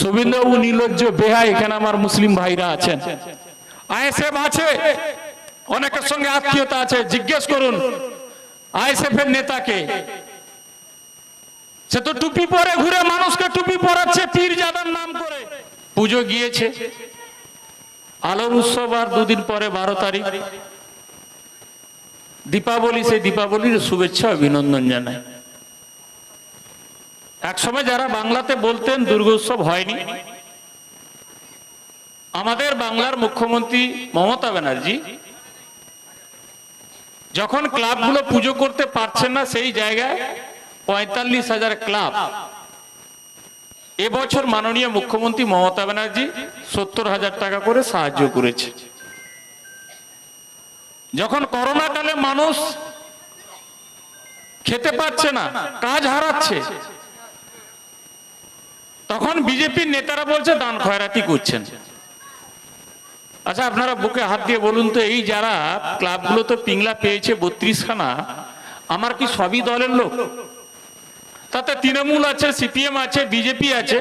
শুভেন্দুবাবু নির্লজ্জ বেহা এখানে আমার মুসলিম ভাইরা আছেন। আইএসএফ আছে, অনেকের সঙ্গে আত্মীয়তা আছে, জিজ্ঞেস করুন আইএসএফ এর নেতাকে। সে তো টুপি পরে ঘুরে মানুষকে টুপি পরাচ্ছে, পীর জাদার নাম করে। পুজো গিয়েছে। আলোর উৎসব আর দুদিন পরে বারো তারিখ। দীপাবলি, সেই দীপাবলির শুভেচ্ছা, অভিনন্দন জানায় একসময় যারা বাংলাতে বলতেন দুর্গোৎসব হয়নি, আমাদের বাংলার মুখ্যমন্ত্রী মমতা ব্যানার্জি যখন ক্লাবগুলো পুজো করতে পারছেন না সেই জায়গায় পঁয়তাল্লিশ হাজার ক্লাব, এবছর মাননীয় মুখ্যমন্ত্রী মমতা ব্যানার্জি সত্তর হাজার টাকা করে সাহায্য করেছে। যখন করোনা কালে মানুষ খেতে পারছে না, কাজ হারাচ্ছে তখন বিজেপির নেতারা বলছে, দান খয়রাতি করছেন। আচ্ছা আপনারা বুকে হাত দিয়ে বলুন তো, এই যারা ক্লাবগুলো তো পিংলা পেয়েছে বত্রিশ খানা আমার কি সবই দলের লোক? তাতে তৃণমূল আছে সিপিএম আছে বিজেপি আছে।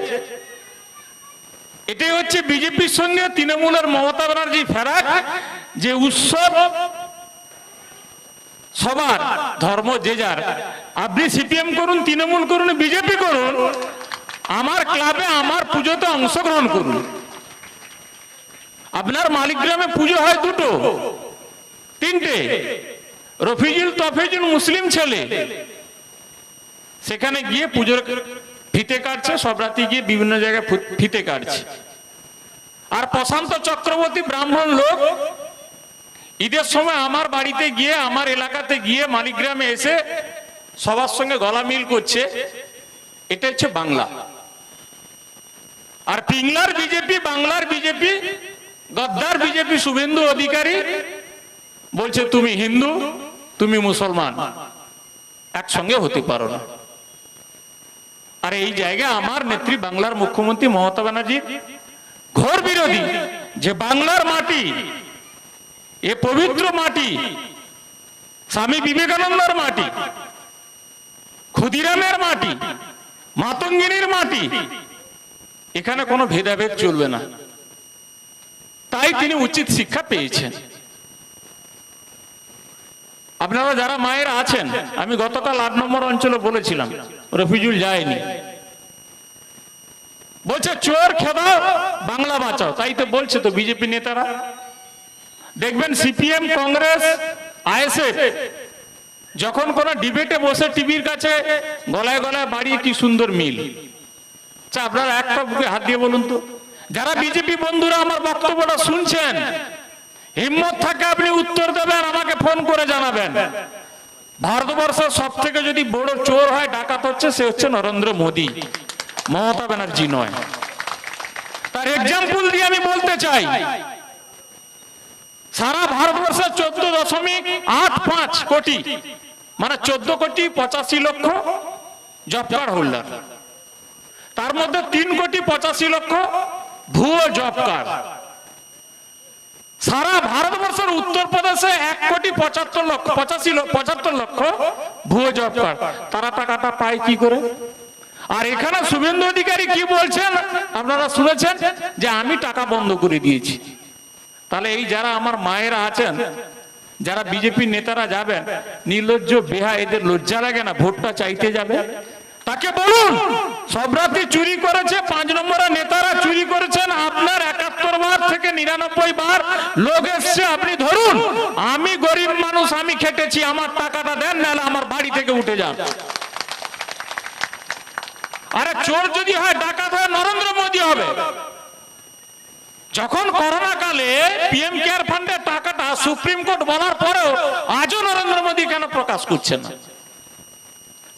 এটাই হচ্ছে বিজেপির সঙ্গে তৃণমূলের মমতা ব্যানার্জি ফেরাক, যে উৎসব সবার, ধর্ম যে যার। আপনি সিপিএম করুন, তৃণমূল করুন বিজেপি করুন। আমার ক্লাবে আমার পুজোতে অংশগ্রহণ করুন। আপনার মালিকগ্রামে পুজো হয় দুটো। তিনটে। রফিজুল তফিজুল মুসলিম ছেলে। সেখানে গিয়ে পুজোর ফিতে কাটছে, সব রাতে গিয়ে বিভিন্ন জায়গায় ফিতে কাটছে। আর প্রশান্ত চক্রবর্তী ব্রাহ্মণ লোক, ঈদের সময় আমার বাড়িতে গিয়ে, আমার এলাকাতে গিয়ে মালিকগ্রামে এসে সবার সঙ্গে গলা মিল করছে। এটা হচ্ছে বাংলা। আর পিংলার বিজেপি, বাংলার বিজেপি, গদ্দার বিজেপি, শুভেন্দু অধিকারী বলছে, তুমি হিন্দু, তুমি মুসলমান, একসঙ্গে হতে পারো না। আর এই জায়গায় আমার নেত্রী বাংলার মুখ্যমন্ত্রী মমতা ব্যানার্জি ঘোর বিরোধী, যে বাংলার মাটি, এ পবিত্র মাটি, স্বামী বিবেকানন্দর মাটি, ক্ষুদিরামের মাটি, মাতঙ্গিনীর মাটি এখানে কোনো ভেদাভেদ চলবে না। তাই তিনি উচিত শিক্ষা পেয়েছেন। আপনারা যারা মায়েরা আছেন, আমি গতকাল আট নম্বর অঞ্চলে বলেছিলাম, রফিজুল যায়নি। বলছে, চোর খেদাও বাংলা বাঁচাও। তাই তো বলছে তো বিজেপি নেতারা। দেখবেন সিপিএম, কংগ্রেস, আইএসএফ, যখন কোন ডিবেটে বসে টিভির কাছে গলায় গলায় বাড়িয়ে কি সুন্দর মিল। আচ্ছা আপনারা একটা বুকে হাত দিয়ে বলুন তো। যারা বিজেপি বন্ধুরা আমার বক্তব্যটা শুনছেন, হিম্মত থাকে আপনি উত্তর দেবেন, আমাকে ফোন করে জানাবেন। ভারতবর্ষের সব থেকে যদি বড় চোর হয়, ডাকাত হচ্ছে, সে হচ্ছে নরেন্দ্র মোদী। মমতা ব্যানার্জি নয়। তার এক্সাম্পল দিয়ে আমি বলতে চাই, সারা ভারতবর্ষে চোদ্দ দশমিক আট পাঁচ কোটি মানে চোদ্দ কোটি পঁচাশি লক্ষ জব হোল্ডার। তার মধ্যে তিন কোটি পঁচাশি লক্ষ ভুয়ো জব কার্ড সারা ভারতবর্ষের উত্তরপ্রদেশে এক কোটি পঁচাত্তর লক্ষ, পঁচাশি পঁচাত্তর লক্ষ ভুয়ো জব কার্ড তারা টাকাটা পায় কি করে? আর এখানে শুভেন্দু অধিকারী কি বলছেন? আপনারা শুনেছেন? যে আমি টাকা বন্ধ করে দিয়েছি। তাহলে এই যারা আমার মায়েরা আছেন, যারা বিজেপি নেতারা যাবেন, নির্লজ্জ বেহা এদের লজ্জা লাগে না? ভোটটা চাইতে যাবে? তাকে বলুন, সব রাতে চুরি করেছে, পাঁচ নম্বরে নেতারা চুরি করেছেন, আপনার একাত্তর বার থেকে নিরানব্বই বার লোক এসছে, আপনি ধরুন, আমি গরিব মানুষ, আমি খেটেছি, আমার টাকাটা দেন, নাহলে আমার বাড়ি থেকে উঠে যান। আরে চোর যদি হয়, ডাকাত হয়, নরেন্দ্র মোদী হবে। যখন করোনা কালে পিএম কেয়ার ফান্ডের টাকাটা সুপ্রিম কোর্ট বলার পরেও, আজও নরেন্দ্র মোদী কেন প্রকাশ করছে না?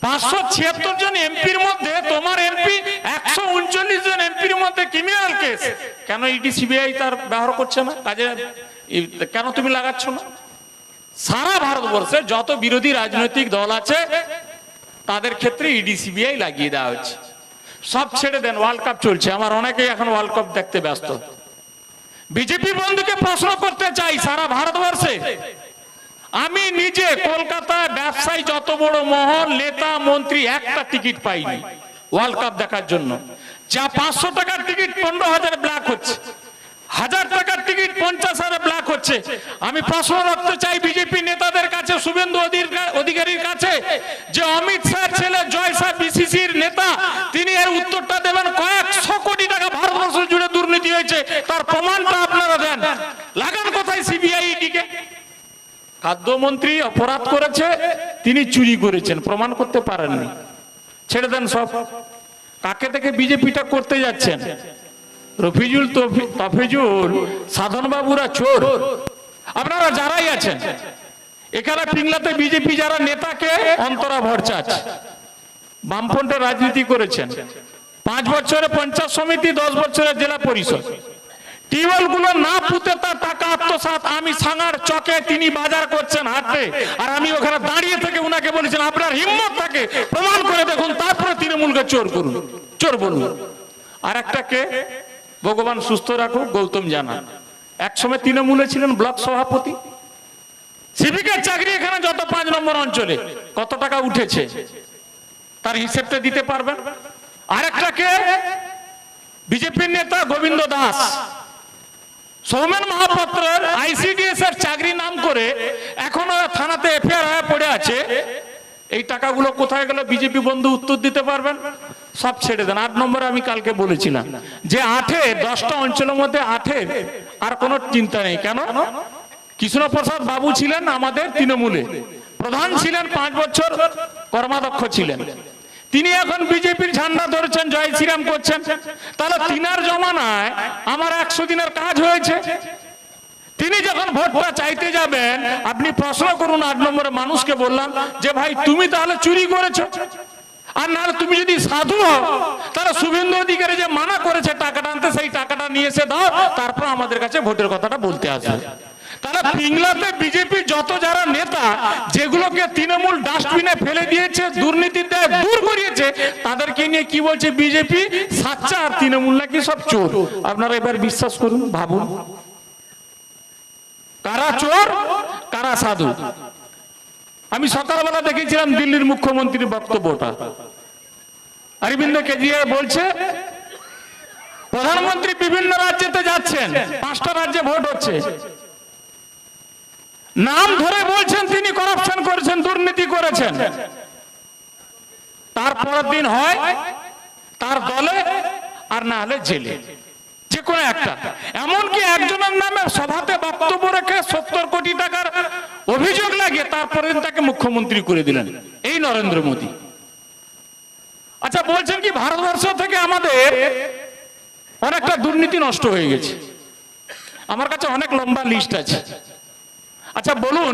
পাঁচশো ছিয়াত্তর জন এমপির মধ্যে, তোমার এমপি একশো উনচল্লিশ জন এমপির মধ্যে ক্রিমিনাল কেস কেন ইডি সিবিআই তার ব্যবহার করছে না? কাজে কেন তুমি লাগাচ্ছ না? সারা ভারতবর্ষে যত বিরোধী রাজনৈতিক দল আছে, তাদের ক্ষেত্রে ইডি সিবিআই লাগিয়ে দেওয়া হচ্ছে সব ছেড়ে দেন ওয়ার্ল্ড কাপ চলছে। আমার অনেকেই এখন ওয়ার্ল্ড কাপ দেখতে ব্যস্ত। বিজেপি বন্ধুকে প্রশ্ন করতে চাই সারা ভারতবর্ষে। আমি নিজে কলকাতায় ব্যবসায়ী যত বড় মহল, নেতা, মন্ত্রী, একটা টিকিট পাইনি ওয়ার্ল্ড কাপ দেখার জন্য। যা পাঁচশো টাকার টিকিট পনেরো হাজার ব্ল্যাক হচ্ছে। হাজার টাকার টিকিট পঞ্চাশ হাজার ব্ল্যাক হচ্ছে। আমি প্রশ্ন রাখতে চাই বিজেপি নেতাদের কাছে, শুভেন্দু অধিকারীর কাছে, যে অমিত শাহ ছেলে, জয় শাহ বিসিসির নেতা, তিনি এর উত্তরটা দেবেন কয়েকশো কোটি টাকা ভারতবর্ষ জুড়ে দুর্নীতি হয়েছে। তার প্রমাণটা আপনারা দেন লাগান কোথায় সিবিআই কে খাদ্যমন্ত্রী অপরাধ করেছে, তিনি চুরি করেছেন, প্রমাণ করতে পারেননি। ছেড়ে দেন সব। কাকে থেকে বিজেপিটা করতে যাচ্ছেন? রফিজুল তফি- তফিজুল, সাধন বাবুরা চোর। আপনারা যারাই আছেন, এখানে পিংলাতে বিজেপি যারা নেতাকে অন্তরা ভরচাচ বামফ্রন্টের রাজনীতি করেছেন। পাঁচ বছরে পঞ্চায়েত সমিতি, দশ বছরের জেলা পরিষদ। টিউবওয়েলগুলো না পুঁতে তার টাকা আত্মসাৎ। আমি সাঙার চকে তিনি বাজার করছেন হাটে। আর আমি ওখানে দাঁড়িয়ে থেকে উনাকে বলেছেন আপনার হিম্মত থাকে। প্রমাণ করে দেখুন, তারপরে তৃণমূলকে চোর করুন, চোর বলুন। আর একটা কে? ভগবান সুস্থ রাখুক, গৌতম জানা একসময় তৃণমূলে ছিলেন ব্লক সভাপতি। সিভিকের চাকরি এখানে যত পাঁচ নম্বর অঞ্চলে, কত টাকা উঠেছে, তার হিসেবটা দিতে পারবেন? আরেকটা কে? বিজেপির নেতা গোবিন্দ দাস। সৌমেন মহাপাত্রের আইসিডিএস এর চাকরি নাম করে এখনও থানাতে এফআইআর হয়ে পড়ে আছে। এই টাকাগুলো কোথায় গেল বিজেপি বন্ধু উত্তর দিতে পারবেন? সব ছেড়ে দেন। আট নম্বরে আমি কালকে বলেছিলাম যে আঠে দশটা অঞ্চলের মধ্যে আঠের আর কোনো চিন্তা নেই। কেন? কৃষ্ণপ্রসাদ বাবু ছিলেন আমাদের তৃণমূলে। প্রধান ছিলেন পাঁচ বছর, কর্মাধ্যক্ষ ছিলেন। তিনি এখন বিজেপির ঝান্ডা ধরেছেন, জয় শ্রীরাম করছেন। তাহলে তিনার জমানায় আমার একশো দিনের কাজ হয়েছে। তিনি যখন ভোটটা চাইতে যাবেন, আপনি প্রশ্ন করুন, আট নম্বরে মানুষকে বললাম যে, ভাই, তুমি তাহলে চুরি করেছ। আর নাহলে তুমি যদি সাধু হও, তাহলে শুভেন্দু অধিকারী যে মানা করেছে টাকাটা আনতে, সেই টাকাটা নিয়ে এসে দাও, তারপর আমাদের কাছে ভোটের কথাটা বলতে আসবে। তাহলে পিংলাতে বিজেপি যত যারা নেতা, যেগুলোকে তৃণমূল ডাস্টবিনে ফেলে দিয়েছে দুর্নীতিতে দূর করিয়েছে, তাদেরকে নিয়ে কি বলছে বিজেপি? সাচ্চা আর তৃণমূল নাকি সব চোর। আপনারা এবার বিশ্বাস করুন, ভাবুন। কারা চোর? কারা সাধু? আমি সকালবেলা দেখেছিলাম দিল্লির মুখ্যমন্ত্রীর বক্তব্যটা। অরবিন্দ কেজরিওয়াল বলছে, প্রধানমন্ত্রী বিভিন্ন রাজ্যেতে যাচ্ছেন, পাঁচটা রাজ্যে ভোট হচ্ছে। নাম ধরে বলছেন, তিনি করাপশন করেছেন, দুর্নীতি করেছেন। তারপরের দিন হয়, তার দলে আর না হলে জেলে। যে কোনো একটা। এমনকি একজনের নামে সভাতে বক্তব্য রেখে সত্তর কোটি টাকার অভিযোগ লাগিয়ে তারপরে তাকে মুখ্যমন্ত্রী করে দিলেন। এই নরেন্দ্র মোদী। আচ্ছা বলছেন কি, ভারতবর্ষ থেকে আমাদের অনেকটা দুর্নীতি নষ্ট হয়ে গেছে। আমার কাছে অনেক লম্বা লিস্ট আছে। আচ্ছা বলুন,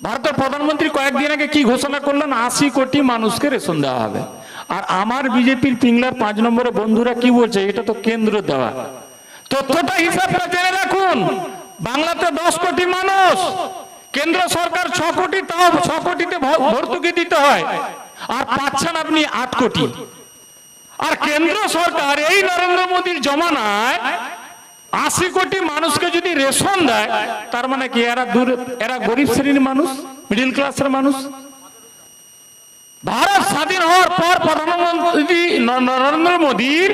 ভারতের প্রধানমন্ত্রী কয়েকদিন আগে কি ঘোষণা করলেন? আশি কোটি মানুষকে রেশন দেওয়া হবে। আর আমার বিজেপির পিংলার পাঁচ নম্বরে বন্ধুরা কি বলছে? এটা তো কেন্দ্র দেওয়া। তথ্যটা হিসাবটা জেনে রাখুন। বাংলাতে দশ কোটি মানুষ। কেন্দ্র সরকার ছ কোটি, তাও ছ কোটিতে ভর্তুকি দিতে হয়। আর পাচ্ছেন আপনি আট কোটি। আর কেন্দ্র সরকার, এই নরেন্দ্র মোদীর জমানায় আশি কোটি মানুষকে যদি রেশন দেয়, তার মানে কি এরা দূর, এরা গরিব শ্রেণির মানুষ মিডিল ক্লাসের মানুষ? ভারত স্বাধীন হওয়ার পর প্রধানমন্ত্রী নরেন্দ্র মোদীর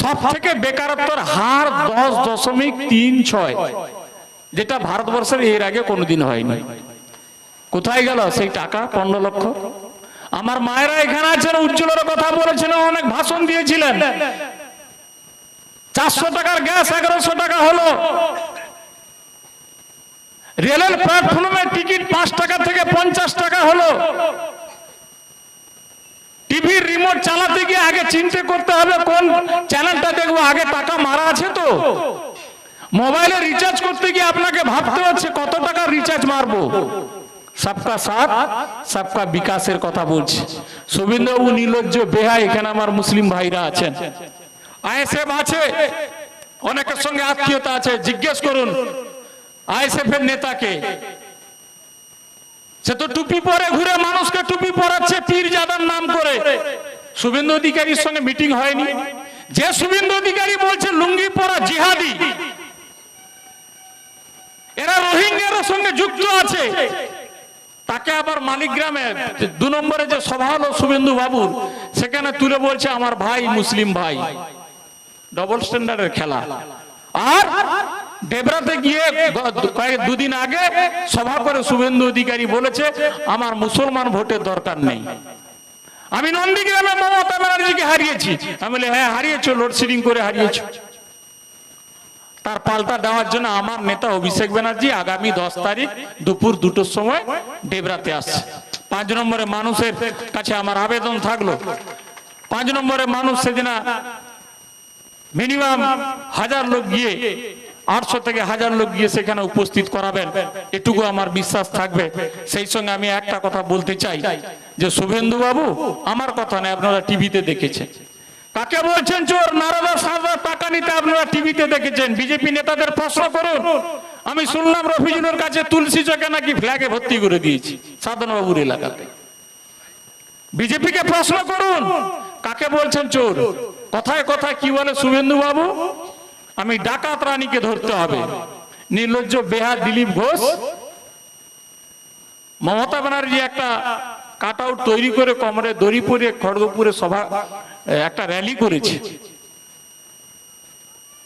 সব থেকে বেকারত্বের হার দশ দশমিক তিন ছয়, যেটা ভারতবর্ষের এর আগে কোনোদিন হয়নি। কোথায় গেল সেই টাকা? পনেরো লক্ষ? আমার মায়েরা এখানে আছেন, উজ্জ্বলের কথা বলেছিলেন, অনেক ভাষণ দিয়েছিলেন। চারশো টাকার গ্যাস এগারোশো টাকা হলো। রেলের প্ল্যাটফর্মের টিকিট পাঁচ টাকা থেকে পঞ্চাশ টাকা হলো। টিভির রিমোট চালাতে গিয়ে আগে চিন্তা করতে হবে কোন চ্যানেলটা দেখব, আগে টাকা মারা আছে তো। মোবাইলে রিচার্জ করতে গিয়ে আপনাকে ভাবতে হচ্ছে কত টাকা রিচার্জ মারবো। সবকা সাথ সবকা বিকাশের কথা বলছি। শুভেন্দুবাবু নির্লজ্জ বেহা এখানে আমার মুসলিম ভাইরা আছেন। আইএসএফ আছে, অনেকের সঙ্গে আত্মীয়তা আছে, জিজ্ঞেস করুন। আইএসএফ এর নেতাকে। সে তো টুপি পরে ঘুরে মানুষকে টুপি পরাচ্ছে, পীর জাদার নাম করে। শুভেন্দু অধিকারীর সঙ্গে মিটিং হয়নি। যে শুভেন্দু অধিকারী বলছে, লুঙ্গি পরা জিহাদি, এরা রোহিঙ্গার সঙ্গে যুক্ত আছে। তাকে আবার মালিকগ্রামে দু নম্বরে যে সভা হলো শুভেন্দু বাবুর, সেখানে তুলে বলছে, আমার ভাই মুসলিম ভাই। ডবল স্ট্যান্ডার্ডের খেলা। আর ডেবরাতে গিয়ে কয়েক দুদিন আগে সভা করে শুভেন্দু অধিকারী বলেছে, আমার মুসলমান ভোটের দরকার নেই। আমি নন্দীগ্রামে মমতা ব্যানার্জিকে হারিয়েছি। আমি বলি হ্যাঁ হারিয়েছো লোডশেডিং করে হারিয়েছো। তার পাল্টা দেওয়ার জন্য আমার নেতা অভিষেক ব্যানার্জি আগামী দশ তারিখ দুপুর দুটোর সময় ডেবরাতে আসছে। পাঁচ নম্বরে মানুষের কাছে আমার আবেদন থাকল। পাঁচ নম্বরে মানুষ সেদিন মিনিমাম হাজার লোক গিয়ে আটশো থেকে হাজার লোক গিয়ে সেখানে উপস্থিত করাবেন। এটুকু আমার বিশ্বাস থাকবে। সেই সঙ্গে আমি একটা কথা বলতে চাই, যে শুভেন্দু বাবু আমার কথা নয়, আপনারা টিভিতে দেখেছেন। কাকে বলছেন চোর? নারদা সাদা টাকা নিতে আপনারা টিভিতে দেখেছেন। বিজেপি নেতাদের প্রশ্ন করুন। আমি শুনলাম রফিজুলের কাছে তুলসী চকে নাকি ফ্ল্যাগে ভর্তি করে দিয়েছি, সাধনবাবুর এলাকাতে। বিজেপিকে প্রশ্ন করুন। কাকে বলছেন চোর? কথায় কথায় কি বলে শুভেন্দু বাবু আমি ডাকাত রানীকে ধরতে হবে। নির্লজ্জ বেহার দিলীপ ঘোষ। মমতা ব্যানার্জি একটা কাট আউট তৈরি করে কমরে দড়ি পরে খড়গপুরে সভা, একটা র্যালি করেছে।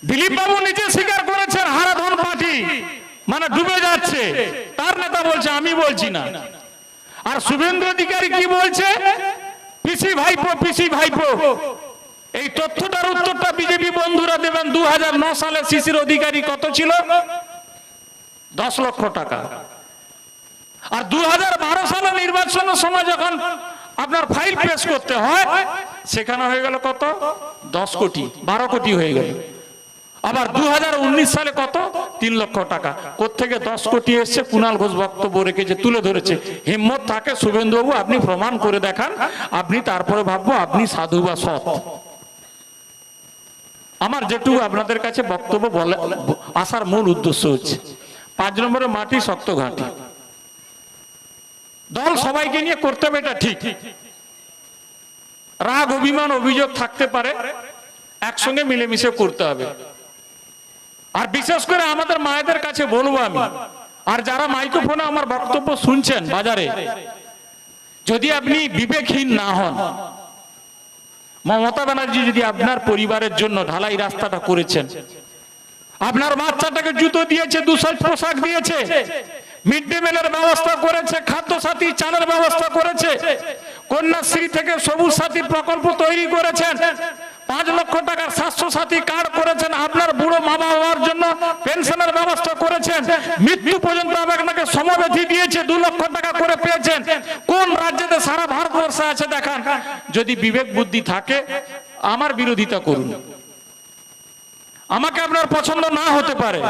দিলীপ বাবু নিজে স্বীকার করেছেন, হারাধন পার্টি মানে ডুবে যাচ্ছে। তার নেতা বলছে, আমি বলছি না। আর শুভেন্দু অধিকারী কি বলছে? পিসি ভাইপো পিসি ভাইপো। এই তথ্যটার উত্তরটা বিজেপি বন্ধুরা দেবেন। দু সালে শিশির অধিকারী কত ছিল? দশ লক্ষ টাকা। আর দু হাজার বারো সালে নির্বাচনের সময় যখন আপনার ফাইল পেশ করতে হয়, সেখানে হয়ে গেল কত? দশ কোটি, বারো কোটি হয়ে গেল। আবার দু হাজার উনিশ সালে কত? তিন লক্ষ টাকা। কোথেকে দশ কোটি এসছে? কুণাল ঘোষ বক্তব্য রেখেছে তুলে ধরেছে। হিম্মত থাকে শুভেন্দুবাবু, আপনি প্রমাণ করে দেখান। আপনি তারপরে ভাববো আপনি সাধু বা সৎ। আমার যেটুকু আপনাদের কাছে বক্তব্য বলে, আসার মূল উদ্দেশ্য হচ্ছে, পাঁচ নম্বরে মাটি শক্ত ঘাঁটি। দল সবাইকে নিয়ে করতে হবে এটা ঠিক। রাগ, অভিমান, অভিযোগ থাকতে পারে, একসঙ্গে মিলেমিশে করতে হবে। আর বিশেষ করে আমাদের মায়েদের কাছে বলব আমি, আর যারা মাইক্রোফোনে আমার বক্তব্য শুনছেন বাজারে, যদি আপনি বিবেকহীন না হন মমতা ব্যানার্জি যদি আপনার পরিবারের জন্য ঢালাই রাস্তাটা করেছেন, আপনার বাচ্চাটাকে জুতো দিয়েছে দুশো পোশাক দিয়েছে, মিড ডে মিলের ব্যবস্থা করেছে খাদ্য সাথী চালের ব্যবস্থা করেছে, কন্যাশ্রী থেকে সবুজ সাথী প্রকল্প তৈরি করেছেন, পাঁচ লক্ষ টাকার স্বাস্থ্য সাথী কার্ড করেছেন, আপনার বুড়ো মা বাবার জন্য পেনশনের ব্যবস্থা করেছেন, মৃত্যু পর্যন্ত আপনাকে সমবেধি দিয়েছে, দু লক্ষ টাকা করে পেয়েছেন, কোন রাজ্যেতে সারা ভারতবর্ষে আছে দেখান যদি বিবেক বুদ্ধি থাকে, আমার বিরোধিতা করুন। আমাকে আপনার পছন্দ না হতে পারে।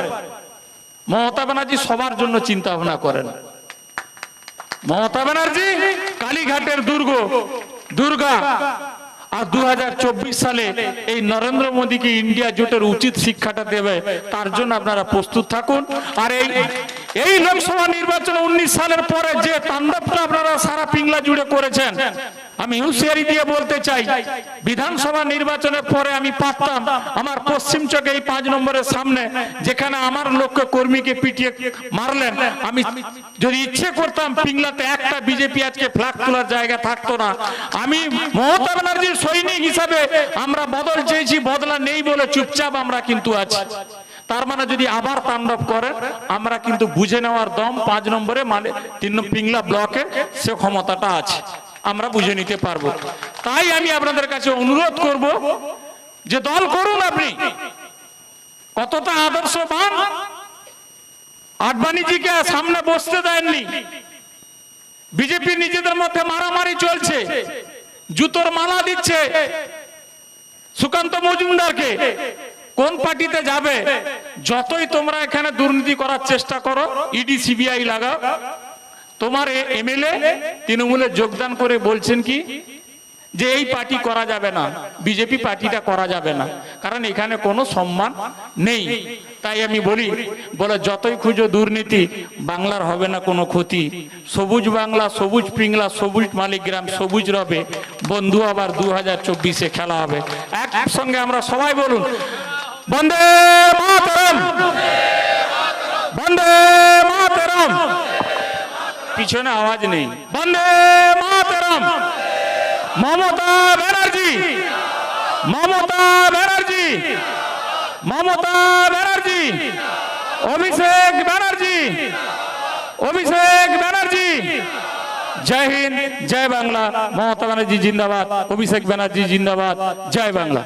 মমতা ব্যানার্জি সবার জন্য চিন্তা ভাবনা করেন। মমতা ব্যানার্জি কালীঘাটের দুর্গ, দুর্গা। আর দু হাজার চব্বিশ সালে এই নরেন্দ্র মোদীকে ইন্ডিয়া জোটের উচিত শিক্ষাটা দেবে, তার জন্য আপনারা প্রস্তুত থাকুন। আর এই এই লোকসভা নির্বাচন উনিশ সালের পরে যে তাণ্ডবটা আপনারা সারা পিংলা জুড়ে করেছেন, আমি হুঁশিয়ারি দিয়ে বলতে চাই, বিধানসভা নির্বাচনের পরে আমি পারতাম আমার পশ্চিম চকে এই পাঁচ নম্বরের সামনে, যেখানে আমার লক্ষ্য কর্মীকে পিটিয়ে মারলেন। আমি যদি ইচ্ছে করতাম পিংলাতে একটা বিজেপি আজকে ফ্ল্যাগ তোলার জায়গা থাকতো না। আমি মমতা ব্যানার্জির সৈনিক হিসাবে আমরা বদল চেয়েছি, বদলা নেই বলে চুপচাপ আমরা কিন্তু আছি। তার মানে যদি আবার তাণ্ডব করে, আমরা কিন্তু বুঝে নেওয়ার দম পাঁচ নম্বরে মানে তিন পিংলা ব্লকে সে ক্ষমতাটা আছে। আমরা বুঝে নিতে পারব। তাই আমি আপনাদের কাছে অনুরোধ করব যে দল করুন আপনি। কতটা আদর্শবান? আডবাণীজিকে সামনে বসতে দেননি। বিজেপি নিজেদের মধ্যে মারামারি চলছে। জুতোর মালা দিচ্ছে। সুকান্ত মজুমদারকে। কোন পার্টিতে যাবে? যতই তোমরা এখানে দুর্নীতি করার চেষ্টা করো, ইডি, সিবিআই লাগাও। তোমার এমএলএ তৃণমূলে যোগদান করে বলছেন কি? যে এই পার্টি করা যাবে না, বিজেপি পার্টিটা করা যাবে না, কারণ এখানে কোনো সম্মান নেই। তাই আমি বলি, বলে, যতই খুঁজো দুর্নীতি, বাংলার হবে না কোনো ক্ষতি। সবুজ বাংলা, সবুজ পিংলা, সবুজ মালিকগ্রাম, সবুজ রবে, বন্ধু আবার দু হাজার চব্বিশে খেলা হবে। একসঙ্গে আমরা সবাই বলুন বন্দে মাতরম। বন্দে মাতরম। পিছনে আওয়াজ নেই। বন্দে মাতরম। মমতা ব্যানার্জি। মমতা ব্যানার্জি। মমতা ব্যানার্জি। অভিষেক ব্যানার্জি। অভিষেক ব্যানার্জি। জয় হিন্দ জয় বাংলা। মমতা ব্যানার্জি জিন্দাবাদ। অভিষেক ব্যানার্জি জিন্দাবাদ। জয় বাংলা।